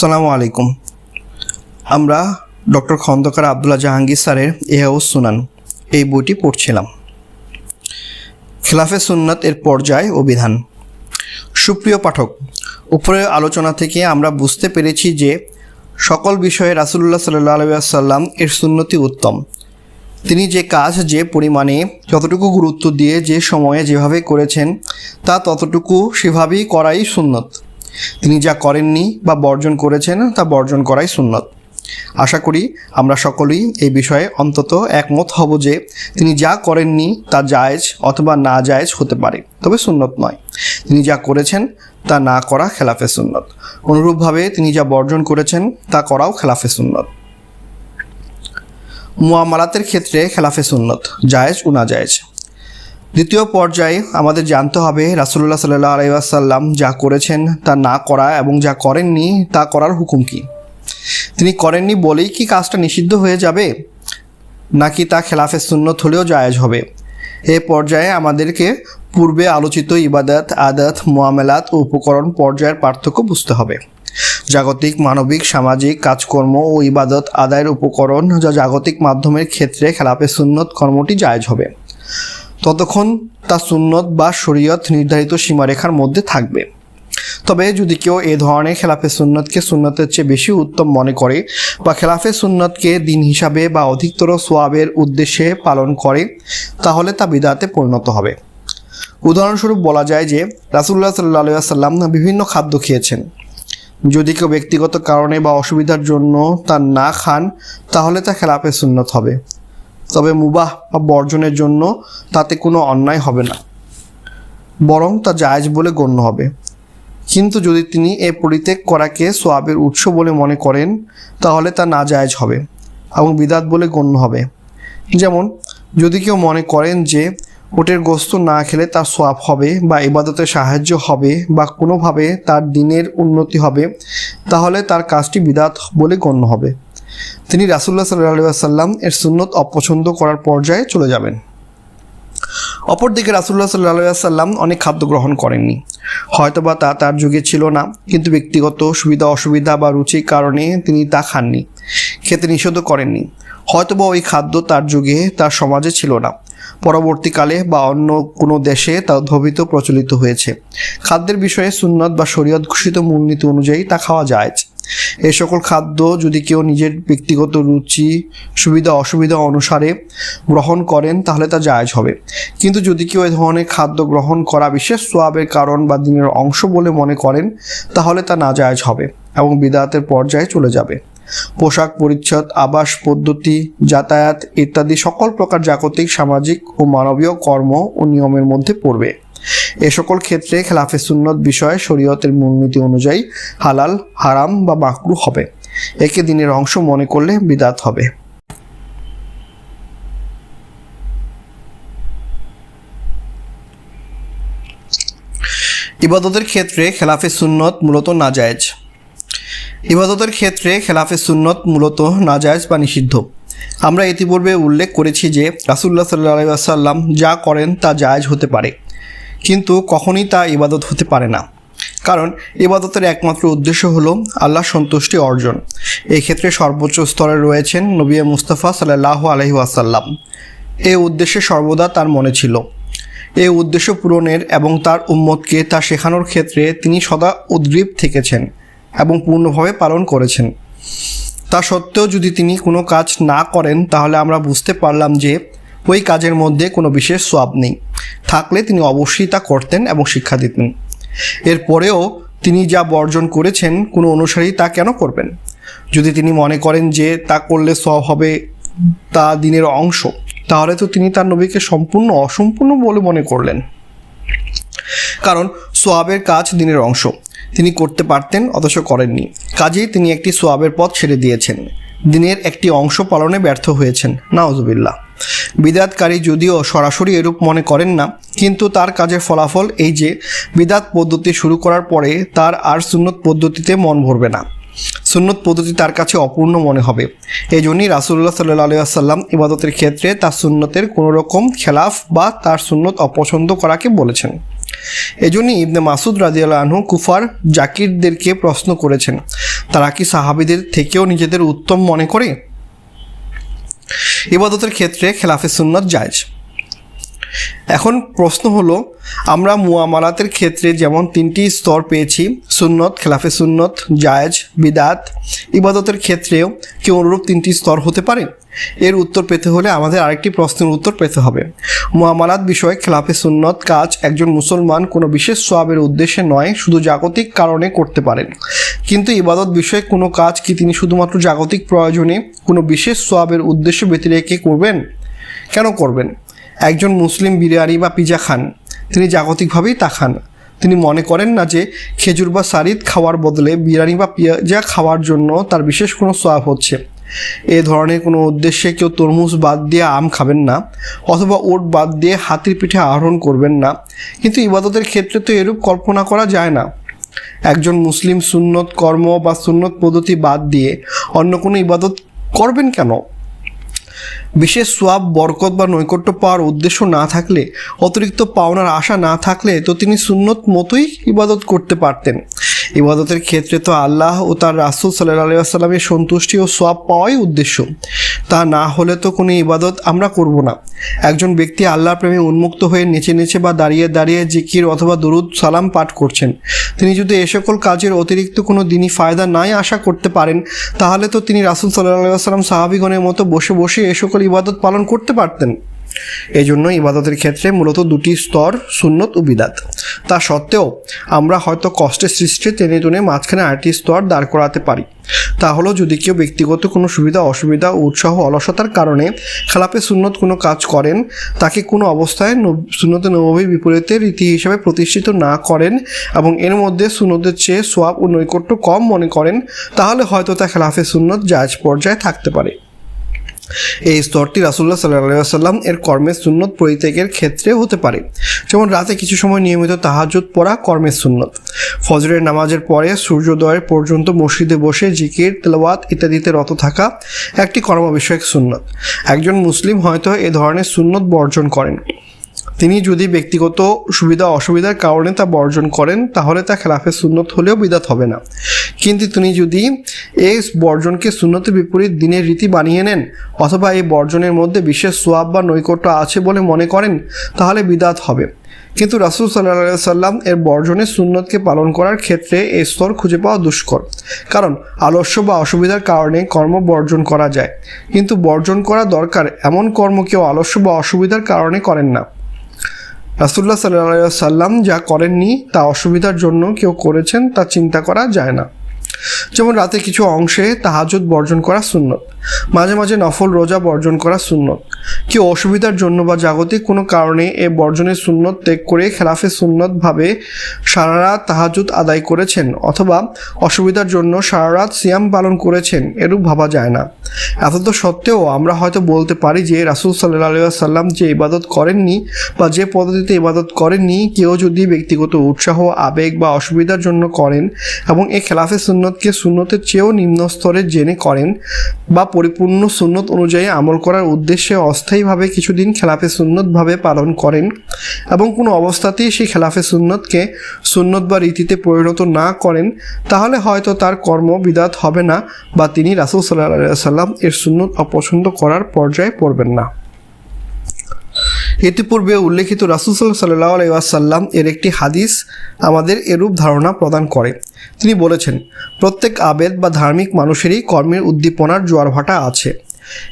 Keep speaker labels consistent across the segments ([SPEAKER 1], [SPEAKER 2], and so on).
[SPEAKER 1] সালামু আলাইকুম। আমরা ডক্টর খন্দকার আবদুল্লাহ জাহাঙ্গীর স্যারের এহাউস সুনান, এই বইটি পড়ছিলাম। খেলাফে সুন্নাত এর পর্যায় ও বিধান। সুপ্রিয় পাঠক, উপরের আলোচনা থেকে আমরা বুঝতে পেরেছি যে সকল বিষয়ে রাসুল্লাহ সাল্লাহ আলাইসাল্লাম এর সুন্নতি উত্তম। তিনি যে কাজ, যে পরিমাণে, যতটুকু গুরুত্ব দিয়ে যে সময়ে যেভাবে করেছেন, তা ততটুকু সেভাবেই করাই সুন্নত। তিনি যা করেননি বা বর্জন করেছেন, তা বর্জন করাই সুন্নত। আশা করি আমরা সকলেই এই বিষয়ে অন্তত একমত হব যে তিনি যা করেননি তা জায়েজ অথবা না জায়েজ হতে পারে, তবে সুন্নত নয়। তিনি যা করেছেন তা না করা খেলাফে সুন্নত। অনুরূপভাবে তিনি যা বর্জন করেছেন তা করাও খেলাফে সুন্নত। মুয়ামালাতের ক্ষেত্রে খেলাফে সুন্নত, জায়েজ ও না জায়েজ। দ্বিতীয় পর্যায়ে আমাদের জানতে হবে রাসুল্লাহ সাল্লাহ আলাইসাল্লাম যা করেছেন তা না করা এবং যা করেননি তা করার হুকুম কি? তিনি করেননি বলেই কি কাজটা নিষিদ্ধ হয়ে যাবে? নাকি তা খেলাফে সুন্নত হলেও জায়েজ হবে? এ পর্যায়ে আমাদেরকে পূর্বে আলোচিত ইবাদত, আদাত, মোয়ামেলাত ও উপকরণ পর্যায়ের পার্থক্য বুঝতে হবে। জাগতিক, মানবিক, সামাজিক, কাজকর্ম ও ইবাদত আদায়ের উপকরণ যা জাগতিক মাধ্যমের ক্ষেত্রে খেলাফে সুন্নত কর্মটি জায়জ হবে। ততক্ষণ তা সুন্নত বা শরীয়ত নির্ধারিত সীমারেখার মধ্যে থাকবে। তবে যদি কেউ এ ধরনের খেলাফে সুন্নতকে সুন্নতের চেয়ে বেশি উত্তম মনে করে বা খেলাফে সুন্নতকে দিন হিসাবে বা অধিকতর সোয়াবের উদ্দেশ্যে পালন করে, তাহলে তা বিদাতে পরিণত হবে। উদাহরণস্বরূপ বলা যায় যে রাসুল্লাহ সাল্লাহ সাল্লাম বিভিন্ন খাদ্য খেয়েছেন। যদি কেউ ব্যক্তিগত কারণে বা অসুবিধার জন্য তা না খান, তাহলে তা খেলাফে সুন্নত হবে। তবে মুবাহ বা বর্জনের জন্য তাতে কোনো অন্যায় হবে না। বরং তা জায়েজ বলে গণ্য হবে। কিন্তু যদি তিনি এ পরিত্যাগ করাকে সোয়াবের উৎস বলে মনে করেন, তাহলে তা না জায়েজ হবে এবং বিদাত বলে গণ্য হবে। যেমন, যদি কেউ মনে করেন যে ওটের গোস্ত না খেলে তার সোয়াব হবে বা ইবাদতে সাহায্য হবে বা কোনোভাবে তার দিনের উন্নতি হবে, তাহলে তার কাজটি বিদাত বলে গণ্য হবে। তিনি রাসুল্লাহ সাল্লাহ সাল্লাম এর সুন্নত অপছন্দ করার পর্যায়ে চলে যাবেন। অপরদিকে রাসুল্লাহ সাল্লাহ সাল্লাম অনেক খাদ্য গ্রহণ করেননি। হয়তোবা তা তার যুগে ছিল না, কিন্তু ব্যক্তিগত সুবিধা, অসুবিধা বা রুচির কারণে তিনি তা খাননি, খেতে নিষেধ করেননি। হয়তোবা ওই খাদ্য তার যুগে, তার সমাজে ছিল না। পরবর্তীকালে বা অন্য কোনো দেশে তা উদ্ভাবিত, প্রচলিত হয়েছে। খাদ্যের বিষয়ে সুন্নত বা শরীয়ত ঘোষিত মূলনীতি অনুযায়ী তা খাওয়া যায়। এই সকল খাদ্য যদি কেউ নিজের ব্যক্তিগত রুচি, সুবিধা, অসুবিধা অনুসারে গ্রহণ করেন, তাহলে তা জায়জ হবে। কিন্তু যদি কেউ এই ধরনের খাদ্য গ্রহণ করা বিশেষ সোয়াবের কারণ বা দিনের অংশ বলে মনে করেন, তাহলে তা না জায়জ হবে এবং বিদায়াতের পর্যায়ে চলে যাবে। পোশাক পরিচ্ছদ, আবাস পদ্ধতি, যাতায়াত ইত্যাদি সকল প্রকার জাগতিক, সামাজিক ও মানবীয় কর্ম ও নিয়মের মধ্যে পড়বে। এ সকল ক্ষেত্রে খেলাফে সুন্নত বিষয়ে শরীয়তের মূলনীতি অনুযায়ী হালাল, হারাম বা মাকরু হবে। একে দিনের অংশ মনে করলে বিদাত হবে। ইবাদতের ক্ষেত্রে খেলাফে সুন্নত মূলত নাজায়েজ। ইবাদতের ক্ষেত্রে খেলাফে সুন্নত মূলত নাজায়েজ বা নিষিদ্ধ। আমরা ইতিপূর্বে উল্লেখ করেছি যে রাসুল্লাহ সাল্লাহ সাল্লাম যা করেন তা জায়েজ হতে পারে। কিন্তু কখনই তা ইবাদত হতে পারে না। কারণ ইবাদতের একমাত্র উদ্দেশ্য হলো আল্লাহ সন্তুষ্টি অর্জন। এই ক্ষেত্রে সর্বোচ্চ স্তরে রয়েছেন নবী মুস্তাফা সাল্লাহ আলহি আসাল্লাম এ উদ্দেশ্যে সর্বদা তার মনে ছিল। এ উদ্দেশ্য পূরণের এবং তার উম্মতকে তা শেখানোর ক্ষেত্রে তিনি সদা উদ্গ্রীব থেকেছেন এবং পূর্ণভাবে পালন করেছেন। তা সত্ত্বেও যদি তিনি কোনো কাজ না করেন, তাহলে আমরা বুঝতে পারলাম যে ওই কাজের মধ্যে কোনো বিশেষ সোয়াব নেই। থাকলে তিনি অবশ্যই তা করতেন এবং শিক্ষা দিতেন। এরপরেও তিনি যা বর্জন করেছেন কোনো অনুসারী তা কেন করবেন? যদি তিনি মনে করেন যে তা করলে সব হবে তা দিনের অংশ, তাহলে তো তিনি তার নবীকে সম্পূর্ণ অসম্পূর্ণ বলে মনে করলেন। কারণ সোয়াবের কাজ দিনের অংশ। তিনি করতে পারতেন, অথচ করেননি। কাজেই তিনি একটি সোয়াবের পথ ছেড়ে দিয়েছেন। দিনের একটি অংশ পালনে ব্যর্থ হয়েছেন। নাওজবিল্লা বিদাতকারী যদিও সরাসরি এরূপ মনে করেন না, কিন্তু তার কাজের ফলাফল এই যে, বিদাত পদ্ধতি শুরু করার পরে তার আর সুন্নত পদ্ধতিতে মন ভরবে না। সুন্নত পদ্ধতি তার কাছে অপূর্ণ মনে হবে। এই জন্যই রাসুল্লাহ সাল্লাহ আলিয়াল্লাম ইবাদতের ক্ষেত্রে তার সুন্নতের কোনো রকম খেলাফ বা তার সুন্নত অপছন্দ করাকে বলেছেন। এজন্যই ইবনে মাসুদ রাজিয়াল আনহু কুফার জাকিরদেরকে প্রশ্ন করেছেন, তারা কি সাহাবিদের থেকেও নিজেদের উত্তম মনে করে? ইবাদতের ক্ষেত্রে খেলাফে সুন্নত জায়জ। এখন প্রশ্ন হলো, আমরা মুয়ামালাতের ক্ষেত্রে যেমন তিনটি স্তর পেয়েছি, সুন্নত, খেলাফে সুন্নত, জায়জ, বিদাত, ইবাদতের ক্ষেত্রেও কি অনুরূপ তিনটি স্তর হতে পারে? এর উত্তর পেতে হলে আমাদের আরেকটি প্রশ্নের উত্তর পেতে হবে। মুয়ামালাত বিষয়ে খেলাফে সুন্নত কাজ একজন মুসলমান কোনো বিশেষ সোয়াবের উদ্দেশ্যে নয়, শুধু জাগতিক কারণে করতে পারেন। কিন্তু ইবাদত বিষয়ে কোনো কাজ কি তিনি শুধুমাত্র জাগতিক প্রয়োজনে কোনো বিশেষ সোয়াবের উদ্দেশ্য ব্যতি রেখে করবেন? কেন করবেন? একজন মুসলিম বিরিয়ানি বা পিজা খান, তিনি জাগতিকভাবেই তা খান। তিনি মনে করেন না যে খেজুর বা সারিদ খাওয়ার বদলে বিরিয়ানি বা পিজা খাওয়ার জন্য তার বিশেষ কোনো সোয়াব হচ্ছে। এ ধরনের কোনো উদ্দেশ্যে কেউ তরমুজ বাদ দিয়ে আম খাবেন না, অথবা ওট বাদ দিয়ে হাতির পিঠে আহরণ করবেন না। কিন্তু ইবাদতের ক্ষেত্রে তো এরূপ কল্পনা করা যায় না। একজন মুসলিম সুন্নত কর্ম বা সুন্নত পদ্ধতি বাদ দিয়ে অন্য কোনো ইবাদত করবেন কেন? বিশেষ সোয়াব, বরকত বা নৈকট্য পাওয়ার উদ্দেশ্য না থাকলে, অতিরিক্ত পাওনার আশা না থাকলে তো তিনি সুন্নত মতোই ইবাদত করতে পারতেন। ইবাদতের ক্ষেত্রে তো আল্লাহ ও তার রাসুল সাল্লাহ আসাল্লামের সন্তুষ্টি ও সব পাওয়াই উদ্দেশ্য। তা না হলে তো কোনো ইবাদত আমরা করব না। একজন ব্যক্তি আল্লাহর প্রেমে উন্মুক্ত হয়ে নেচে নেচে বা দাঁড়িয়ে দাঁড়িয়ে জিকির অথবা দরুদ, সালাম পাঠ করছেন। তিনি যদি এ সকল কাজের অতিরিক্ত কোনো দিনই ফায়দা নাই আশা করতে পারেন, তাহলে তো তিনি রাসুল সাল্লাহ সাল্লাম সাহাবিগণের মতো বসে বসে এ সকল ইবাদত পালন করতে পারতেন। এই জন্য ইবাদতের ক্ষেত্রে মূলত দুটি স্তর সুন্নত ও বিদাত। তা সত্ত্বেও, আমরা হয়তো কষ্টের সৃষ্টি টেনে টুনে মাঝখানে আরেকটি স্তর দাঁড় করাতে পারি। তা হলো যদি কেউ ব্যক্তিগত কোনো সুবিধা, অসুবিধা, উৎসাহ, অলসতার কারণে খেলাপে সুন্নত কোনো কাজ করেন, তাকে কোনো অবস্থায় সুন্নতে নবীর বিপরীতে রীতি হিসাবে প্রতিষ্ঠিত না করেন এবং এর মধ্যে সুন্নতের চেয়ে সোয়াব ও নৈকট্য কম মনে করেন, তাহলে হয়তো তা খেলাফে সুন্নত জায়জ পর্যায়ে থাকতে পারে। এই স্তরটি রাসুল্লাহ সাল্লাহ সাল্লাম এর কর্মের সুন্নত পরিত্যাগের ক্ষেত্রে হতে পারে। যেমন রাতে কিছু সময় নিয়মিত তাহাজুদ পড়া কর্মের সুন্নত। ফজরের নামাজের পরে সূর্যোদয়ের পর্যন্ত মসজিদে বসে জিকির, তেলাওয়াত ইত্যাদিতে রত থাকা একটি কর্ম বিষয়ক সুন্নত। একজন মুসলিম হয়তো এ ধরনের সুন্নত বর্জন করেন। তিনি যদি ব্যক্তিগত সুবিধা অসুবিধার কারণে তা বর্জন করেন, তাহলে তা খেলাফে সুন্নত হলেও বিদাত হবে না। কিন্তু তিনি যদি এই বর্জনকে সুন্নতের বিপরীত দিনের রীতি বানিয়ে নেন, অথবা এই বর্জনের মধ্যে বিশেষ সোয়াব বা নৈকট্য আছে বলে মনে করেন, তাহলে বিদাত হবে। কিন্তু রাসুল সাল্লাহ সাল্লাম এর বর্জনের সুন্নতকে পালন করার ক্ষেত্রে এই স্তর খুঁজে পাওয়া দুষ্কর। কারণ আলস্য বা অসুবিধার কারণে কর্ম বর্জন করা যায়। কিন্তু বর্জন করা দরকার এমন কর্ম কেউ আলস্য বা অসুবিধার কারণে করেন না। রাসুল্লাহ সাল্লাহ সাল্লাম যা করেননি তা অসুবিধার জন্য কেউ করেছেন তা চিন্তা করা যায় না। যেমন রাতে কিছু অংশে তাহাজুদ বর্জন করা সুন্নত, মাঝে মাঝে নফল রোজা বর্জন করা সুন্নত। কেউ অসুবিধার জন্য বা জাগতিক কোনো কারণে এ বর্জনের সুন্নত ত্যাগ করে খেলাফে সুন্নত ভাবে সারা রাত তাহাজুদ আদায় করেছেন অথবা অসুবিধার জন্য সারা রাত সিয়াম পালন করেছেন এরূপ ভাবা যায় না। এত তো সত্ত্বেও আমরা হয়তো বলতে পারি যে রাসুল সাল্লাহ সাল্লাম যে ইবাদত করেননি বা যে পদ্ধতিতে ইবাদত করেননি, কেউ যদি ব্যক্তিগত উৎসাহ, আবেগ বা অসুবিধার জন্য করেন এবং এই খেলাফে সুন্নতকে সুন্নতের চেয়েও নিম্ন স্তরে জেনে করেন বা পরিপূর্ণ সুন্নত অনুযায়ী আমল করার উদ্দেশ্যে অস্থায়ীভাবে কিছুদিন খেলাফে সুন্নতভাবে পালন করেন এবং কোনো অবস্থাতেই সেই খেলাফে সুন্নতকে সুন্নত বা রীতিতে পরিণত না করেন, তাহলে হয়তো তার কর্ম বিদাত হবে না বা তিনি রাসুল সাল্লাহ সাল্লাম এর সুন্নত অপছন্দ করার পর্যায়ে পড়বেন না। ইতিপূর্বে উল্লেখিত রাসুল সাল্লাহ আলাইসাল্লাম এর একটি হাদিস আমাদের এরূপ ধারণা প্রদান করে। তিনি বলেছেন, প্রত্যেক আবেদ বা ধার্মিক মানুষেরই কর্মের উদ্দীপনার জোয়ার ভাটা আছে।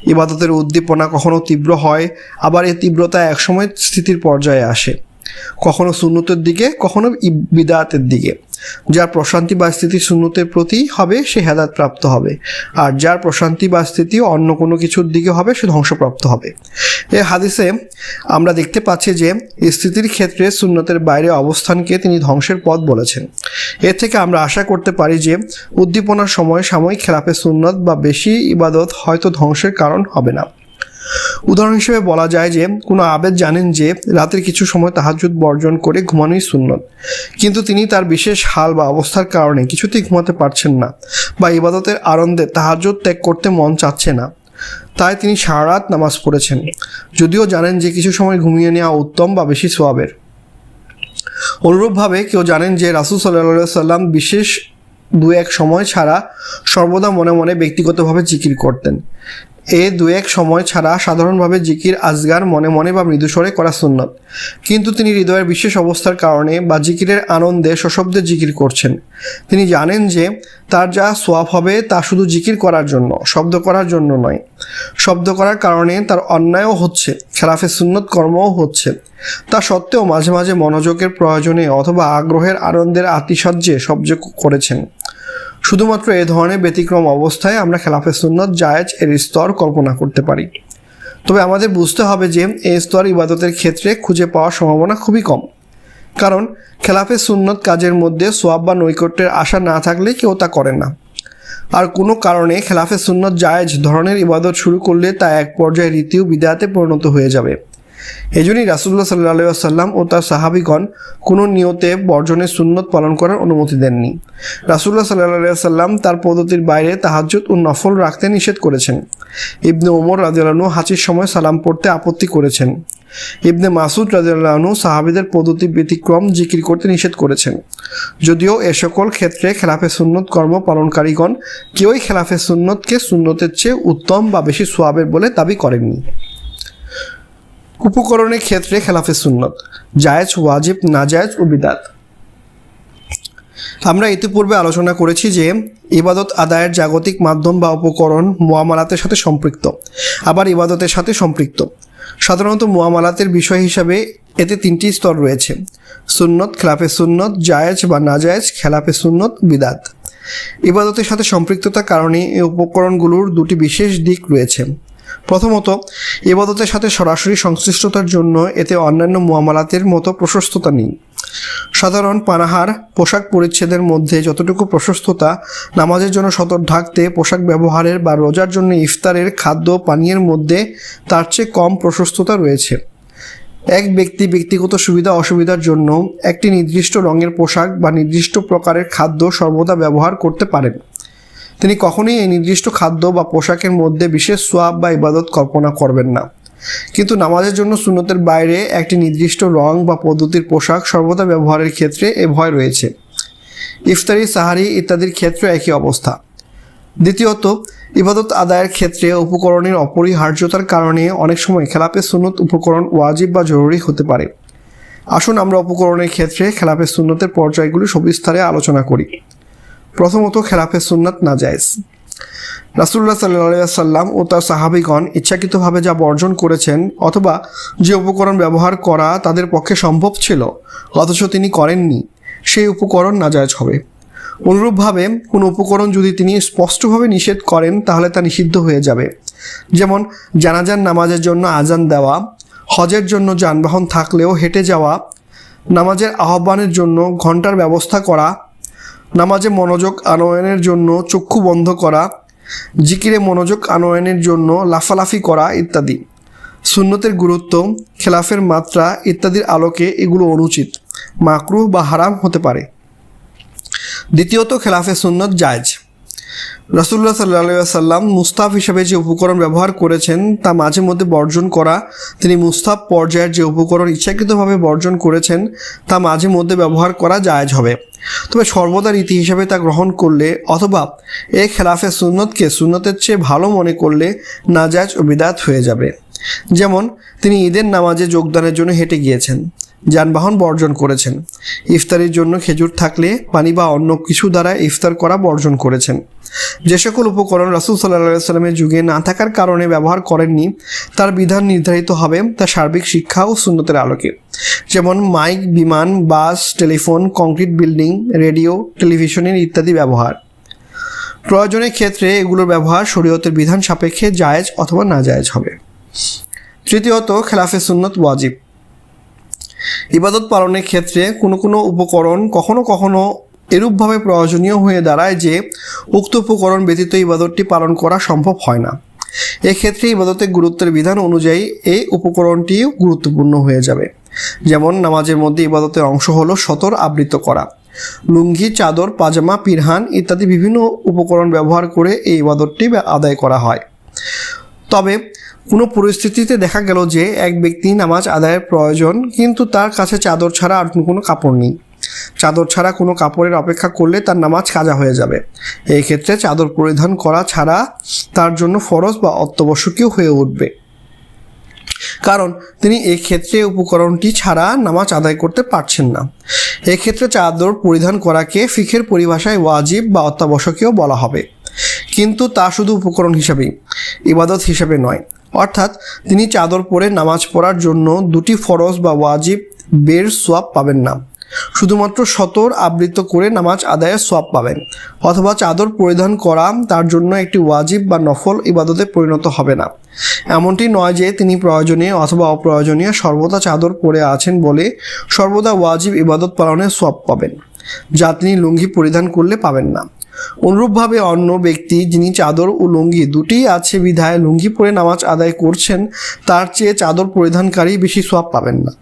[SPEAKER 1] ইবাদতের উদ্দীপনা কখনো তীব্র হয়, আবার এ তীব্রতা একসময় স্থিতির পর্যায়ে আসে। কখনো সুন্নতের দিকে, কখনো বিদায়াতের দিকে। যার প্রশান্তি বা স্থিতি শূন্যতের প্রতি হবে, সে হেদাত প্রাপ্ত হবে। আর যার প্রশান্তি বা স্থিতি অন্য কোনো কিছুর দিকে হবে, সে ধ্বংসপ্রাপ্ত হবে। এ হাদিসে আমরা দেখতে পাচ্ছি যে স্থিতির ক্ষেত্রে সুন্নতের বাইরে অবস্থানকে তিনি ধ্বংসের পথ বলেছেন। এর থেকে আমরা আশা করতে পারি যে, উদ্দীপনার সময় সাময়িক খেলাপে সুন্নত বা বেশি ইবাদত হয়তো ধ্বংসের কারণ হবে না। উদাহরণ হিসেবে বলা যায় যে, কোনো আবেদ জানেন যে, রাতের কিছু সময় তাহাজুদ বর্জন করে ঘুমানোই সুন্নত। কিন্তু তিনি তার বিশেষ হাল বা অবস্থার কারণে কিছুতেই ঘুমাতে পারছেন না বা ইবাদতের আনন্দে তাহাজুদ ত্যাগ করতে মন চাচ্ছে না। তাই তিনি সারা রাত নামাজ পড়েছেন। যদিও জানেন যে, কিছু সময় ঘুমিয়ে নেওয়া উত্তম বা বেশি সোয়াবের। অনুরূপভাবে কেউ জানেন যে, রাসুল সাল্লাহ সাল্লাম বিশেষ দু এক সময় ছাড়া সর্বদা মনে মনে ব্যক্তিগতভাবে জিকির করতেন। এ দু এক সময় ছাড়া সাধারণভাবে জিকির, আজগার, মনে মনে বা মৃদুস্বরে করা সুন্নত। কিন্তু তিনি হৃদয়ের বিশেষ অবস্থার কারণে বা জিকিরের আনন্দে সশব্দে জিকির করছেন। তিনি জানেন যে তার যা সোয়াব হবে তা শুধু জিকির করার জন্য, শব্দ করার জন্য নয়। শব্দ করার কারণে তার অন্যায়ও হচ্ছে, খেলাফে সুন্নত কর্মও হচ্ছে। তা সত্ত্বেও মাঝে মাঝে মনোযোগের প্রয়োজনে অথবা আগ্রহের আনন্দের আতিশয্যে সহ্য করেছেন। শুধুমাত্র এ ধরনের ব্যতিক্রম অবস্থায় আমরা খেলাফে সুন্নত, জায়েজ এর স্তর কল্পনা করতে পারি। তবে আমাদের বুঝতে হবে যে এই স্তর ইবাদতের ক্ষেত্রে খুঁজে পাওয়ার সম্ভাবনা খুবই কম। কারণ খেলাফে সুন্নত কাজের মধ্যে সোয়াব বা নৈকট্যের আশা না থাকলে কেউ তা করে না। আর কোনো কারণে খেলাফে সুন্নত, জায়েজ ধরনের ইবাদত শুরু করলে তা এক পর্যায়ে রীতিও বিদায়াতে পরিণত হয়ে যাবে। এজন্যই রাসুল্লাহ সাল্লাহ সাল্লাম ও তার সাহাবিগণ কোনো নিয়তে বর্জনের সুন্নত পালন করার অনুমতি দেননি। রাসুল্লাহ সাল্লাহ সাল্লাম তার পদ্ধতির বাইরে তাহাজ্জুদ ও নফল রাখতে নিষেধ করেছেন। ইবনে ওমর রাজিয়ালু হাঁচির সময় সালাম পড়তে আপত্তি করেছেন। ইবনে মাসুদ রাজিয়ালু সাহাবিদের পদ্ধতি ব্যতিক্রম জিকির করতে নিষেধ করেছেন। যদিও এ সকল ক্ষেত্রে খেলাফে সুন্নত কর্ম পালনকারীগণ কেউই খেলাফে সুন্নতকে সুন্নতের চেয়ে উত্তম বা বেশি সোয়াবের বলে দাবি করেননি। উপকরণের ক্ষেত্রে খেলাফে সুন্নত, জায়েজ, ওয়াজিব, নাজায়েজ ও বিদাত। আমরা ইতিপূর্বে আলোচনা করেছি যে ইবাদত আদায়ের জাগতিক মাধ্যম বা উপকরণ মোয়ামালাতের সাথে সম্পৃক্ত, আবার ইবাদতের সাথে সম্পৃক্ত। সাধারণত মোয়ামালাতের বিষয় হিসাবে এতে তিনটি স্তর রয়েছে, সুন্নত, খেলাফে সুন্নত, জায়েজ বা নাজায়েজ, খেলাফে সুন্নত, বিদাত। ইবাদতের সাথে সম্পৃক্ততার কারণে এই উপকরণগুলোর দুটি বিশেষ দিক রয়েছে। প্রথমত এবাদতের সাথে সরাসরি সংশ্লিষ্টতার জন্য এতে অন্যান্য মুয়ামালাতের মতো প্রশস্ততা নেই। সাধারণ পানাহার, পোশাক পরিচ্ছেদের মধ্যে যতটুকু প্রশস্ততা, নামাজের জন্য সতর ঢাকতে পোশাক ব্যবহারের বা রোজার জন্য ইফতারের খাদ্য পানীয়ের মধ্যে তার চেয়ে কম প্রশস্ততা রয়েছে। এক ব্যক্তি ব্যক্তিগত সুবিধা অসুবিধার জন্য একটি নির্দিষ্ট রঙের পোশাক বা নির্দিষ্ট প্রকারের খাদ্য সর্বদা ব্যবহার করতে পারেন। তিনি কখনোই এই নির্দিষ্ট খাদ্য বা পোশাকের মধ্যে বিশেষ সোয়াব বা ইবাদত কল্পনা করবেন না। কিন্তু নামাজের জন্য সুন্নতের বাইরে একটি নির্দিষ্ট রং বা পদ্ধতির পোশাক সর্বদা ব্যবহারের ক্ষেত্রে এ ভয় রয়েছে। ইফতারি, সাহারি ইত্যাদির ক্ষেত্রে একই অবস্থা। দ্বিতীয়ত, ইবাদত আদায়ের ক্ষেত্রে উপকরণের অপরিহার্যতার কারণে অনেক সময় খেলাপে সুন্নত উপকরণ ওয়াজিব বা জরুরি হতে পারে। আসুন আমরা উপকরণের ক্ষেত্রে খেলাপে সুন্নতের পর্যায়গুলি সবিস্তারে আলোচনা করি। প্রথমত খেলাফে সুন্নাত নাজায়েজ। রাসুল্লাহ সাল্লাহ সাল্লাম ও তার সাহাবিগণ ইচ্ছাকৃতভাবে যা বর্জন করেছেন অথবা যে উপকরণ ব্যবহার করা তাদের পক্ষে সম্ভব ছিল, অথচ তিনি করেননি, সেই উপকরণ নাজায়জ হবে। অনুরূপভাবে কোনো উপকরণ যদি তিনি স্পষ্টভাবে নিষেধ করেন, তাহলে তা নিষিদ্ধ হয়ে যাবে। যেমন জানাজান নামাজের জন্য আজান দেওয়া, হজের জন্য যানবাহন থাকলেও হেঁটে যাওয়া, নামাজের আহ্বানের জন্য ঘণ্টার ব্যবস্থা করা নামাজে মনোযোগ আনয়নের জন্য চক্ষু বন্ধ করা, জিকিরে মনোযোগ আনয়নের জন্য লাফালাফি করা ইত্যাদি। সুন্নতের গুরুত্ব, খেলাফের মাত্রা ইত্যাদির আলোকে এগুলো অনুচিত মাকরু বা হারাম হতে পারে। দ্বিতীয়ত, খেলাফে সুন্নত জায়জ। রাসুল্লাহ সাল্লা সাল্লাম মুস্তাফ হিসেবে যে উপকরণ ব্যবহার করেছেন, তা মাঝে মধ্যে বর্জন করা, তিনি মুস্তাফ পর্যায়ের যে উপকরণ ইচ্ছাকৃতভাবে বর্জন করেছেন, তা মাঝে মধ্যে ব্যবহার করা জায়জ হবে। তবে সর্বদা রীতি হিসেবে তা গ্রহণ করলে অথবা এ খেলাফে সুন্নতকে সুন্নতের চেয়ে ভালো মনে করলে নাজাজ ও বিদাত হয়ে যাবে। যেমন, তিনি ঈদের নামাজে যোগদানের জন্য হেঁটে গিয়েছেন, যানবাহন বর্জন করেছেন, ইফতারির জন্য খেজুর থাকলে পানি বা অন্য কিছু দ্বারা ইফতার করা বর্জন করেছেন। যে সকল উপকরণ রাসুল সাল্লাহ সাল্লামের যুগে না থাকার কারণে ব্যবহার করেননি, তার বিধান নির্ধারিত হবে তার সার্বিক শিক্ষা ও শূন্যতের আলোকে। যেমন মাইক, বিমান, bus, telephone, concrete building, radio, টেলিভিশনের ইত্যাদি ব্যবহার। প্রয়োজনের ক্ষেত্রে এগুলোর ব্যবহার শরীয়তের বিধান সাপেক্ষে জায়েজ অথবা না জায়েজ হবে। তৃতীয়ত, খেলাফে সুন্নত ওয়াজিব। ইবাদত পালনের ক্ষেত্রে কোনো কোনো উপকরণ কখনো কখনো এরূপভাবে প্রয়োজনীয় হয়ে দাঁড়ায় যে, উক্ত উপকরণ ব্যতীত ইবাদতটি পালন করা সম্ভব হয় না। এক্ষেত্রে ইবাদতের গুরুত্বের বিধান অনুযায়ী এই উপকরণটিও গুরুত্বপূর্ণ হয়ে যাবে। যেমন, নামাজের মধ্যে ইবাদতের অংশ হলো সতর আবৃত করা। লুঙ্গি, চাদর, পাজামা, পিরহান ইত্যাদি বিভিন্ন উপকরণ ব্যবহার করে এই ইবাদতটি আদায় করা হয়। তবে, কোনো পরিস্থিতিতে দেখা গেল যে, এক ব্যক্তি নামাজ আদায়ের প্রয়োজন, কিন্তু তার কাছে চাদর ছাড়া আর কোনো কাপড় নেই। চাদর ছাড়া কোনো কাপড়ের অপেক্ষা করলে তার নামাজ কাজা হয়ে যাবে। এই ক্ষেত্রে চাদর পরিধান করা ছাড়া তার জন্য ফরজ বা অত্যাবশ্যকীয় হয়ে উঠবে। কারণ তিনি এই ক্ষেত্রে উপকরণটি ছাড়া নামাজ আদায় করতে পারছেন না। এক্ষেত্রে চাদর পরিধান করাকে ফিখের পরিভাষায় ওয়াজিব বা অত্যাবশ্যকীয় বলা হবে। কিন্তু তা শুধু উপকরণ হিসাবেই, ইবাদত হিসাবে নয়। অর্থাৎ তিনি চাদর পরে নামাজ পড়ার জন্য দুটি ফরজ বা ওয়াজিব বের সোয়াব পাবেন না। শুধুমাত্র সতর আবৃত করে নামাজ আদায়ের সোয়াব পাবেন, অথবা চাদর পরিধান করা তার জন্য একটি ওয়াজিব বা নফল ইবাদতে পরিণত হবে না। এমনটি নয় যে তিনি প্রয়োজনীয় অথবা অপ্রয়োজনীয় সর্বদা চাদর পরে আছেন বলে সর্বদা ওয়াজিব ইবাদত পালনের সোয়াব পাবেন, যা তিনি লুঙ্গি পরিধান করলে পাবেন না। অনুরূপভাবে অন্য ব্যক্তি যিনি চাদর ও লুঙ্গি দুটিই আছে বিধায় লুঙ্গি পরে নামাজ আদায় করছেন, তার চেয়ে চাদর পরিধানকারী বেশি সোয়াব পাবেন না।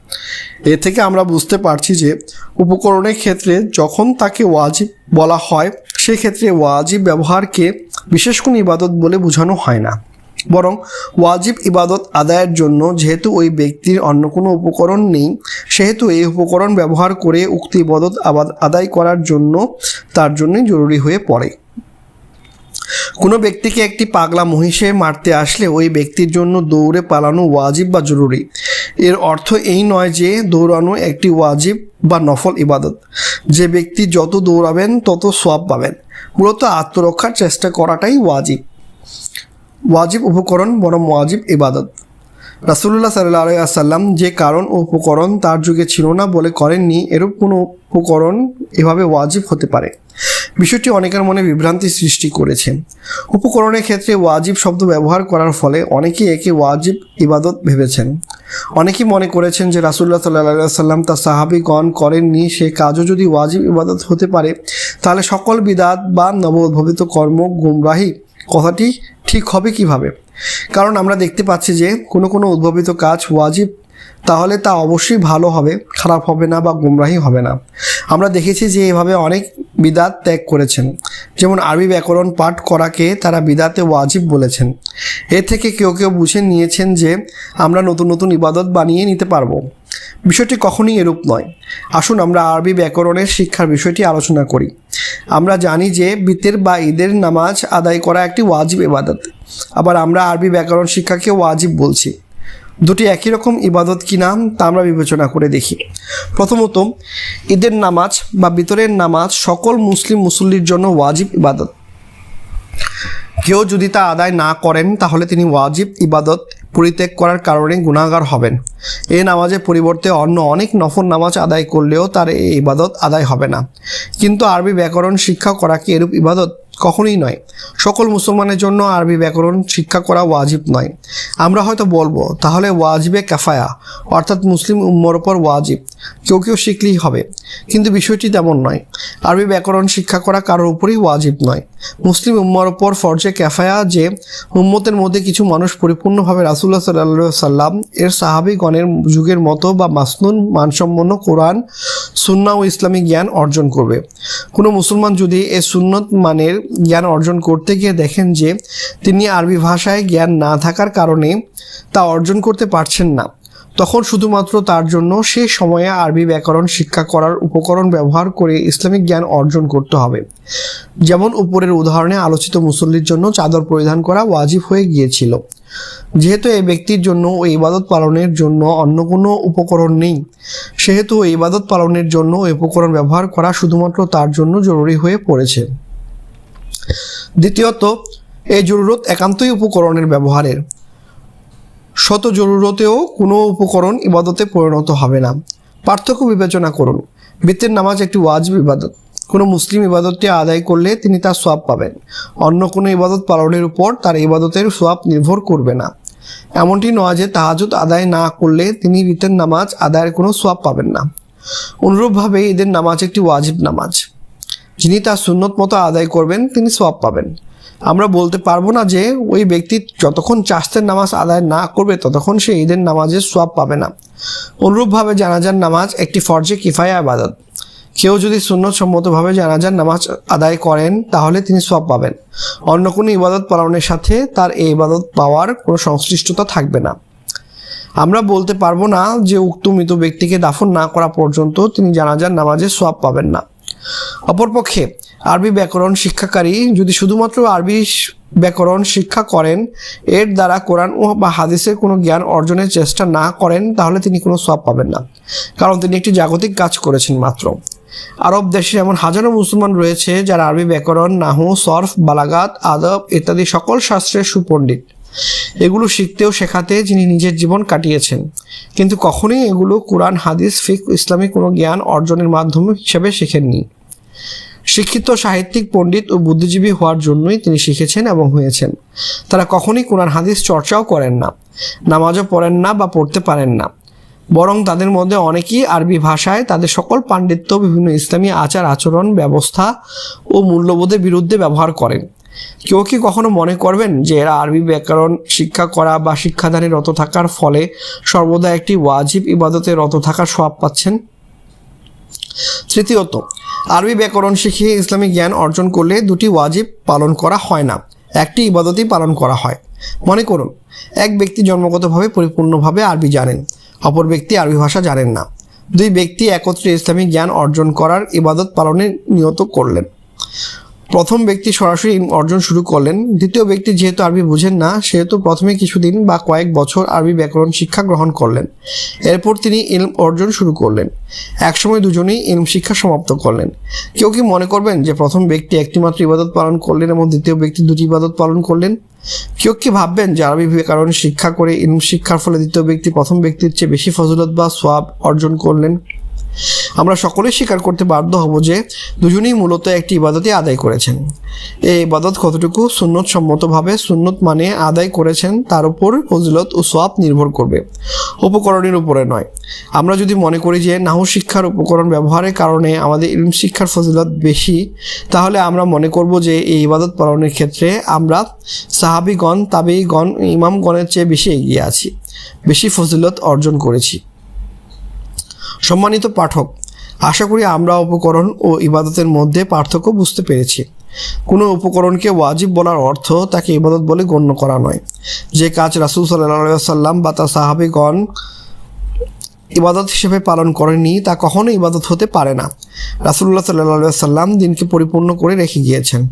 [SPEAKER 1] এ থেকে আমরা বুঝতে পারছি যে উপকরণের ক্ষেত্রে যখন তাকে ওয়াজিব বলা হয়, সেক্ষেত্রে ওয়াজিব ব্যবহারকে বিশেষ কোনো ইবাদত বলে বোঝানো হয় না। বরং ওয়াজিব ইবাদত আদায়ের জন্য যেহেতু ওই ব্যক্তির অন্য কোনো উপকরণ নেই, সেহেতু এই উপকরণ ব্যবহার করে উক্ত ইবাদত আদায় করার জন্য তার জন্যই জরুরি হয়ে পড়ে। কোনো ব্যক্তিকে একটি পাগলা মহিষে মারতে আসলে ওই ব্যক্তির জন্য দৌড়ে পালানো ওয়াজিব বা জরুরি। এর অর্থ এই নয় যে দৌড়ানো একটি ওয়াজিব বা নফল ইবাদত। যে ব্যক্তি যত দৌড়াবেন, তত সোয়াব পাবেন। মূলত আত্মরক্ষার চেষ্টা করাটাই ওয়াজিব। ওয়াজিব উপকরণ বরং ওয়াজিব ইবাদত। রাসুল্লাহ সাল্লাহ আসাল্লাম যে কারণ ও উপকরণ তার যুগে ছিল না বলে করেননি, এরূপ কোনো উপকরণ এভাবে ওয়াজিব হতে পারে। বিষয়টি অনেকের মনে বিভ্রান্তি সৃষ্টি করেছে। উপকরণের ক্ষেত্রে ওয়াজিব শব্দ ব্যবহার করার ফলে অনেকেই একে ওয়াজিব ইবাদত ভেবেছেন। অনেকেই মনে করেছেন যে রাসুল্লাহ সাল্লাহ সাল্লাম তার সাহাবিগণ করেননি, সে কাজও যদি ওয়াজিব ইবাদত হতে পারে, তাহলে সকল বিদাত বা নবোদ্ভবিত কর্ম গুমরাহি কথাটি ঠিক হবে কীভাবে? কারণ আমরা দেখতে পাচ্ছি যে কোনো কোনো উদ্ভাবিত কাজ ওয়াজিব, তাহলে তা অবশ্যই ভালো হবে, খারাপ হবে না বা গুমরাহি হবে না। আমরা দেখেছি যে এভাবে অনেক বিদাত ত্যাগ করেছেন। যেমন আরবি ব্যাকরণ পাঠ করাকে তারা বিদাতে ওয়াজিব বলেছেন। এর থেকে কেউ কেউ বুঝে নিয়েছেন যে আমরা নতুন নতুন ইবাদত বানিয়ে নিতে পারব। বিষয়টি কখনই এরূপ নয়। আসুন আমরা আরবি ব্যাকরণের শিক্ষার বিষয়টি আলোচনা করি। আমরা জানি যে বিতের বা ঈদের নামাজ আদায় করা একটি ওয়াজিব ইবাদত। আবার আমরা আরবি ব্যাকরণ শিক্ষাকে ওয়াজিব বলছি। দুটি একই রকম ইবাদত কি নাম তা আমরা বিবেচনা করে দেখি। প্রথমত, ঈদের নামাজ বা বিতরের নামাজ সকল মুসলিম মুসল্লির জন্য ওয়াজিব ইবাদত। কেউ যদি তা আদায় না করেন, তাহলে তিনি ওয়াজিব ইবাদত পরিত্যাগ করার কারণে গুণাগার হবেন। এ নামাজের পরিবর্তে অন্য অনেক নফর নামাজ আদায় করলেও তার এই ইবাদত আদায় হবে না। কিন্তু আরবি ব্যাকরণ শিক্ষা করাকে এরূপ ইবাদত? কখনোই নয়। সকল মুসলমানের জন্য আরবি ব্যাকরণ শিক্ষা করা ওয়াজিব নয়। আমরা হয়তো বলব, তাহলে ওয়াজিবে ক্যাফায়া অর্থাৎ মুসলিম উম্মর ওপর ওয়াজিব। কেউ কেউ শিখলেই হবে, কিন্তু বিষয়টি তেমন নয়। আরবি ব্যাকরণ শিক্ষা করা কারোর উপরেই ওয়াজিব নয়। মুসলিম উম্মার ওপর ফরজে ক্যাফায়া যে উম্মতের মধ্যে কিছু মানুষ পরিপূর্ণভাবে রাসুল্লাহ সাল্লাহ সাল্লাম এর সাহাবিগণের যুগের মতো বা মাসনুন, মানসম্পন্ন কোরআন সুন্না ও ইসলামী জ্ঞান অর্জন করবে। কোনো মুসলমান যদি এ সুন্নত মানের জ্ঞান অর্জন করতে গিয়ে দেখেন যে তিনি আরবি ভাষায় জ্ঞান না থাকার কারণে তা অর্জন করতে পারছেন না। তখন শুধুমাত্র তার জন্য সে সময়ে আরবি ব্যাকরণ শিক্ষা করার উপকরণ ব্যবহার করে ইসলামিক জ্ঞান অর্জন করতে হবে। যেমন উপরের উদাহরণে আলোচিত মুসল্লির জন্য চাদর পরিধান করা ওয়াজিব হয়ে গিয়েছিল। যেহেতু এই ব্যক্তির জন্য ওই ইবাদত পালনের জন্য অন্য কোনো উপকরণ নেই, সেহেতু ইবাদত পালনের জন্য ওই উপকরণ ব্যবহার করা শুধুমাত্র তার জন্য জরুরি হয়ে পড়েছে। দ্বিতীয়ত, এই জরুরত একান্তই উপকরণের ব্যবহারের। শত জরুরতেও কোনো উপকরণ ইবাদতে পরিণত হবে না। পার্থক্য বিবেচনা করুন। বৃত্তের নামাজ একটি ওয়াজিব ইবাদত। কোনো মুসলিম ইবাদতটি আদায় করলে তিনি তার সোয়াব পাবেন। অন্য কোনো ইবাদত পালনের উপর তার ইবাদতের সোয়াব নির্ভর করবে না। এমনটি নয় যে তাহাজুদ আদায় না করলে তিনি বৃত্তের নামাজ আদায়ের কোনো সোয়াব পাবেন না। অনুরূপভাবে ঈদের নামাজ একটি ওয়াজিব নামাজ। যিনি তার সুন্নত মতো আদায় করবেন, তিনি সব পাবেন। আমরা বলতে পারব না যে ওই ব্যক্তি যতক্ষণ চাষতের নামাজ আদায় না করবে, ততক্ষণ সে ঈদের নামাজের সোয়াব পাবে না। অনুরূপভাবে জানাজার নামাজ একটি ফর্জে কিফায়া আবাদত কেউ যদি সুন্নত সম্মতভাবে জানাজার নামাজ আদায় করেন, তাহলে তিনি সব পাবেন। অন্য কোনো ইবাদত পালনের সাথে তার এই ইবাদত পাওয়ার কোনো সংশ্লিষ্টতা থাকবে না। আমরা বলতে পারব না যে উক্ত মৃত ব্যক্তিকে দাফন না করা পর্যন্ত তিনি জানাজার নামাজে সব পাবেন না। অপরপক্ষে আরবি ব্যাকরণ শিক্ষাকারী যদি শুধুমাত্র আরবি ব্যাকরণ শিক্ষা করেন, এর দ্বারা কোরআন ও বা হাদিসের কোনো জ্ঞান অর্জনের চেষ্টা না করেন, তাহলে তিনি কোনো সব পাবেন না। কারণ তিনি একটি জাগতিক কাজ করেছেন মাত্র। আরব দেশে এমন হাজারো মুসলমান রয়েছে যারা আরবি ব্যাকরণ, নাহু, সরফ, বালাগাত, আদব ইত্যাদি সকল শাস্ত্রের সুপণ্ডিত। এগুলো শিখতে ও শেখাতে যিনি নিজের জীবন কাটিয়েছেন। কিন্তু কখনোই এগুলো কোরআন, হাদিস, ফিক ইসলামিক কোনো জ্ঞান অর্জনের মাধ্যম হিসেবে শেখেননি। শিক্ষিত সাহিত্যিক, পণ্ডিত ও বুদ্ধিজীবী হওয়ার জন্যই তিনি শিখেছেন এবং হয়েছেন। তারা কখনোই কোরআন, হাদিস চর্চাও করেন না, নামাজও পড়েন না বা পড়তে পারেন না। বরং তাদের মধ্যে অনেকেই আরবি ভাষায় তাদের সকল পাণ্ডিত্য, বিভিন্ন ইসলামী আচার, আচরণ, ব্যবস্থা ও মূল্যবোধের বিরুদ্ধে ব্যবহার করেন। কেউ কি কখনো মনে করবেন যে এরা আরবি ব্যাকরণ, শিক্ষা করা বা শিক্ষাদানে রত থাকার ফলে সর্বদা একটি ওয়াজিব ইবাদতে রত থাকার স্বভাব পাচ্ছেন? তৃতীয়ত, আরবি ব্যাকরণ শিখিয়ে ইসলামিক জ্ঞান অর্জন করলে দুটি ওয়াজিব পালন করা হয় না, একটি ইবাদতই পালন করা হয়। মনে করুন, এক ব্যক্তি জন্মগতভাবে পরিপূর্ণভাবে আরবি জানেন, অপর ব্যক্তি আরবি ভাষা জানেন না। দুই ব্যক্তি একত্রে ইসলামিক জ্ঞান অর্জন করার ইবাদত পালনে নিয়ত করলেন। প্রথম ব্যক্তি সরাসরি অর্জন শুরু করলেন। দ্বিতীয় ব্যক্তি যেহেতু আরবি বুঝেন না, সেহেতু প্রথমে কিছুদিন বা কয়েক বছর আরবি ব্যাকরণ শিক্ষা গ্রহণ করলেন। এরপর তিনি ইলম অর্জন শুরু করলেন। একসময় দুজনেই ইলম শিক্ষা সমাপ্ত করলেন। কেউ কি মনে করবেন যে প্রথম ব্যক্তি একটিমাত্র ইবাদত পালন করলেন এবং দ্বিতীয় ব্যক্তি দুটি ইবাদত পালন করলেন? কেউ কি ভাববেন যে আরবি ব্যাকরণ শিক্ষা করে ইলম শিক্ষার ফলে দ্বিতীয় ব্যক্তি প্রথম ব্যক্তির চেয়ে বেশি ফজলত বা সোয়াব অর্জন করলেন? আমরা সকলেই স্বীকার করতে বাধ্য হব যে দুজনেই মূলত একটি ইবাদতই আদায় করেছেন। এই ইবাদত কতটুকু সুন্নত সম্মতভাবে সুন্নত মানে আদায় করেছেন তার উপর ফজিলত ও সোয়াব নির্ভর করবে। উপকরণের উপরে নয়। আমরা যদি মনে করি যে নাহু শিক্ষার উপকরণ ব্যবহারের কারণে আমাদের ইলম শিক্ষার ফজিলত বেশি, তাহলে আমরা মনে করব যে এই ইবাদত পালনের ক্ষেত্রে আমরা সাহাবিগণ তাবেইগণ ইমামগণের চেয়ে বেশি এগিয়ে আছি, বেশি ফজিলত অর্জন করেছি। সম্মানিত পাঠক, আশা করি আমরা উপকরণ ও ইবাদতের মধ্যে পার্থক্য বুঝতে পেরেছি। কোনো উপকরণকে ওয়াজিব বলার অর্থ তাকে ইবাদত বলে গণ্য করা নয়। যে কাজ রাসুল সাল্লাহ সাল্লাম বা তার সাহাবিগণ ইবাদত হিসেবে পালন করেনি তা কখনো ইবাদত হতে পারে না। রাসুল্লাহ সাল্লাহ সাল্লাম দিনকে পরিপূর্ণ করে রেখে গিয়েছেন।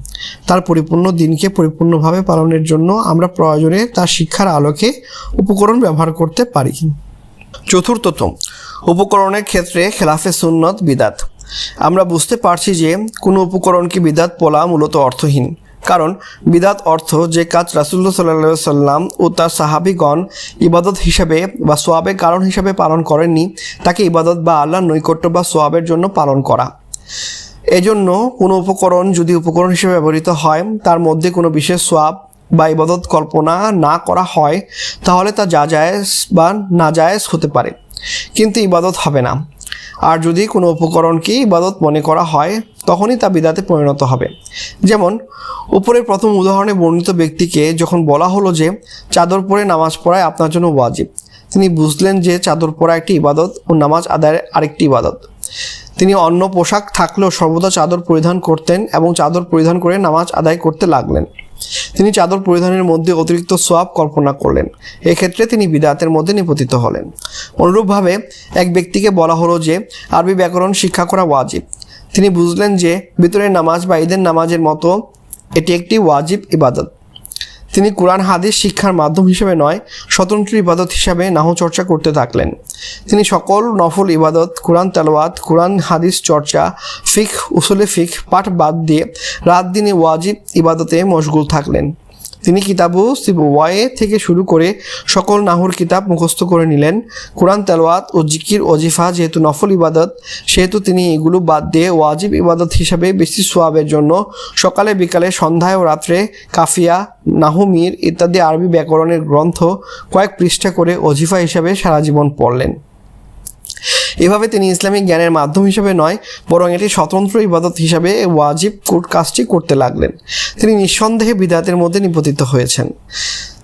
[SPEAKER 1] তার পরিপূর্ণ দিনকে পরিপূর্ণভাবে পালনের জন্য আমরা প্রয়োজনে তার শিক্ষার আলোকে উপকরণ ব্যবহার করতে পারি। চতুর্থত উপকরণের ক্ষেত্রে খেলাফে সুন্নত বিদাত। আমরা বুঝতে পারছি যে কোনো উপকরণকে বিদাত বলা মূলত অর্থহীন। কারণ বিদাত অর্থ যে কাজ রাসুল্লাহ সাল্লাহ সাল্লাম ও তার সাহাবিগণ ইবাদত হিসাবে বা সোয়াবের কারণ হিসাবে পালন করেননি, তাকে ইবাদত বা আল্লাহর নৈকট্য বা সোয়াবের জন্য পালন করা। এজন্য কোনো উপকরণ যদি উপকরণ হিসেবে ব্যবহৃত হয়, তার মধ্যে কোনো বিশেষ সোয়াব বা ইবাদত কল্পনা না করা হয়, তাহলে তা যা জায়েজ বা না জায়েজ হতে পারে। কিন্তু ইবাদত হবে না। আর যদি কোনো উপকরণকে ইবাদত মনে করা হয়, তখনই তা বিদাতে পরিণত হবে। যেমন, উপরের প্রথম উদাহরণে বর্ণিত ব্যক্তিকে যখন বলা হলো যে, চাদর পরে নামাজ পড়ায় আপনার জন্য ওয়াজিব, তিনি বুঝলেন যে চাদর পরা একটি ইবাদত ও নামাজ আদায়ের আরেকটি ইবাদত। তিনি অন্য পোশাক থাকলেও সর্বদা চাদর পরিধান করতেন এবং চাদর পরিধান করে নামাজ আদায় করতে লাগলেন। তিনি চাদর পরিধানের মধ্যে অতিরিক্ত সোয়াব কল্পনা করলেন। এক্ষেত্রে তিনি বিদাতের মধ্যে নিপতিত হলেন। অনুরূপভাবে এক ব্যক্তিকে বলা হলো যে, আরবি ব্যাকরণ শিক্ষা করা ওয়াজিব। তিনি বুঝলেন যে, ভিতরের নামাজ বা ঈদের নামাজের মতো এটি একটি ওয়াজিব ইবাদত। তিনি কোরআন, হাদিস, শিক্ষার মাধ্যম হিসেবে নয়, স্বতন্ত্র ইবাদত হিসাবে নাহ চর্চা করতে থাকলেন। তিনি সকল নফল ইবাদত, কোরআন তালওয়াত, কোরআন, হাদিস চর্চা ফিক উসুলে ফিক পাঠ বাদ দিয়ে রাত দিনে ওয়াজিব ইবাদতে মশগুল থাকলেন। তিনি কিতাবু ওয়ায়ে থেকে শুরু করে সকল নাহুর কিতাব মুখস্থ করে নিলেন। কোরআন তেলাওয়াত ও জিকির ওজিফা যেহেতু নফল ইবাদত, সেহেতু তিনি এগুলো বাদ দিয়ে ওয়াজিব ইবাদত হিসাবে বেশি সোয়াবের জন্য সকালে, বিকালে, সন্ধ্যায় ও রাত্রে কাফিয়া নাহুমির ইত্যাদি আরবি ব্যাকরণের গ্রন্থ কয়েক পৃষ্ঠা করে অজিফা হিসাবে সারা জীবন পড়লেন। এভাবে তিনি ইসলামিক জ্ঞানের মাধ্যম হিসেবে নয়, বরং এটি স্বতন্ত্র ইবাদত হিসাবে ওয়াজিব কাজটি করতে লাগলেন। তিনি নিঃসন্দেহে বিদাতের মধ্যে নিপতিত হয়েছেন।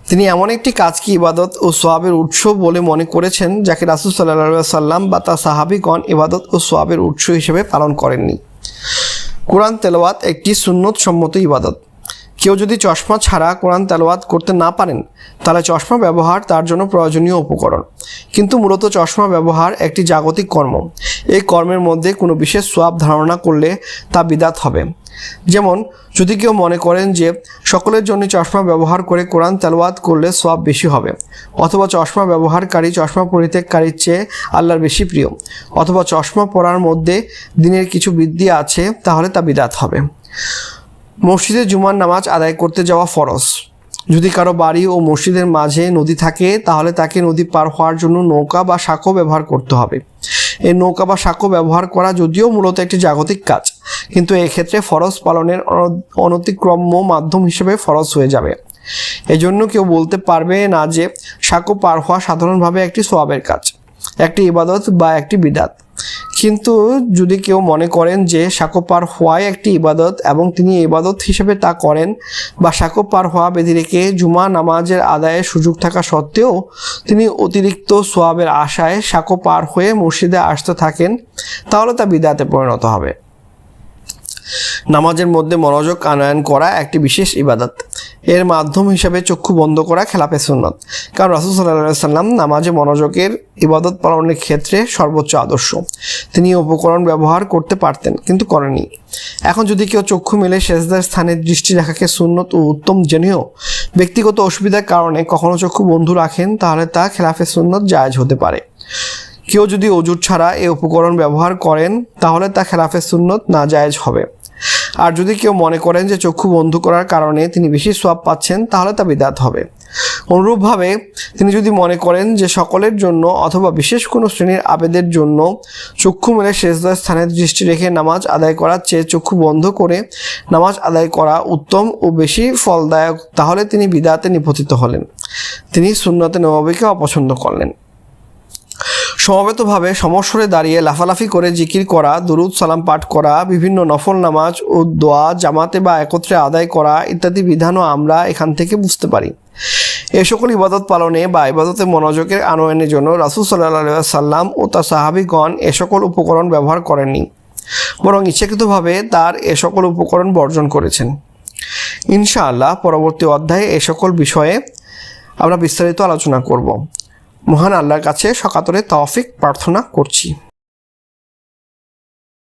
[SPEAKER 1] তিনি এমন একটি কাজকে ইবাদত ও সোয়াবের উৎস বলে মনে করেছেন, যাকে রাসুল সাল্লাহ সাল্লাম বা তার সাহাবিগণ ইবাদত ও সোয়াবের উৎস হিসেবে পালন করেননি। কোরআন তেলাওয়াত একটি সুন্নত সম্মত ইবাদত। কেউ যদি চশমা ছাড়া কোরআন তেলাওয়াত করতে না পারেন, তাহলে চশমা ব্যবহার তার জন্য প্রয়োজনীয় উপকরণ। কিন্তু মূলত চশমা ব্যবহার একটি জাগতিক কর্ম। এই কর্মের মধ্যে কোনো বিশেষ সোয়াব ধারণা করলে তা বিদাত হবে। যেমন, যদি কেউ মনে করেন যে সকলের জন্য চশমা ব্যবহার করে কোরআন তেলাওয়াত করলে সোয়াব বেশি হবে, অথবা চশমা ব্যবহারকারী চশমা পরিত্যাগকারীর চেয়ে আল্লাহর বেশি প্রিয়, অথবা চশমা পরার মধ্যে দিনের কিছু বৃদ্ধি আছে, তাহলে তা বিদাত হবে। মসজিদে জুমার নামাজ আদায় করতে যাওয়া ফরজ। যদি কারও বাড়ি ও মসজিদের মাঝে নদী থাকে, তাহলে তাকে নদী পার হওয়ার জন্য নৌকা বা সাঁকো ব্যবহার করতে হবে। এই নৌকা বা সাঁকো ব্যবহার করা যদিও মূলত একটি জাগতিক কাজ, কিন্তু এক্ষেত্রে ফরজ পালনের অন- অনতিক্রম্য মাধ্যম হিসেবে ফরজ হয়ে যাবে। এজন্য কেউ বলতে পারবে না যে সাঁকো পার হওয়া সাধারণভাবে একটি সোয়াবের কাজ, একটি ইবাদত বা একটি বিদাত। কিন্তু যদি কেউ মনে করেন যে সাঁকো পার হওয়াই একটি ইবাদত এবং তিনি ইবাদত হিসেবে তা করেন বা সাঁকো পার হওয়া বেঁধে রেখে জুমা নামাজের আদায়ের সুযোগ থাকা সত্ত্বেও তিনি অতিরিক্ত সোয়াবের আশায় সাঁকো পার হয়ে মসজিদে আসতে থাকেন, তাহলে তা বিদাতে পরিণত হবে। নামাজের মধ্যে মনোযোগ আনয়ন করা একটি বিশেষ ইবাদত। এর মাধ্যম হিসেবে চক্ষু বন্ধ করা খেলাপে সুন্নত। কারণ রাসুল সাল্লাহ সাল্লাম নামাজে মনোযোগের ইবাদত পালনের ক্ষেত্রে সর্বোচ্চ আদর্শ। তিনি উপকরণ ব্যবহার করতে পারতেন, কিন্তু করেনি এখন যদি কেউ চক্ষু মেলে সেজদার স্থানে দৃষ্টি রাখাকে সুন্নত ও উত্তম জেনেও ব্যক্তিগত অসুবিধার কারণে কখনো চক্ষু বন্ধু রাখেন, তাহলে তা খেলাফে সুন্নত জায়েজ হতে পারে। কেউ যদি অজুর ছাড়া এই উপকরণ ব্যবহার করেন, তাহলে তা খেলাফে সুন্নত না জায়জ হবে। আর যদি কেউ মনে করেন যে চক্ষু বন্ধ করার কারণে তিনি বেশি সোয়াব পাচ্ছেন, তাহলে তা বিদাত হবে। অনুরূপভাবে তিনি যদি মনে করেন যে সকলের জন্য অথবা বিশেষ কোনো শ্রেণির আবেদের জন্য চক্ষু মেলে শেষদার স্থানে দৃষ্টি রেখে নামাজ আদায় করার চেয়ে চক্ষু বন্ধ করে নামাজ আদায় করা উত্তম ও বেশি ফলদায়ক, তাহলে তিনি বিদাতে নিপতিত হলেন। তিনি সুন্নতে নবাবিকে অপছন্দ করলেন। সমবেতভাবে সমস্বরে দাঁড়িয়ে লাফালাফি করে জিকির করা, দুরুদ সালাম পাঠ করা, বিভিন্ন নফল নামাজ ও দোয়া জামাতে বা একত্রে আদায় করা ইত্যাদি বিধানও আমরা এখান থেকে বুঝতে পারি। এ সকল ইবাদত পালনে বা ইবাদতে মনোযোগের আনয়নের জন্য রাসুল সাল্লাহ সাল্লাম ও তার সাহাবিগণ এ সকল উপকরণ ব্যবহার করেননি, বরং ইচ্ছাকৃতভাবে তার এ সকল উপকরণ বর্জন করেছেন। ইনশাআল্লাহ পরবর্তী অধ্যায়ে এ সকল বিষয়ে আমরা বিস্তারিত আলোচনা করব। মহান আল্লাহর কাছে সকাতরে তৌফিক প্রার্থনা করছি।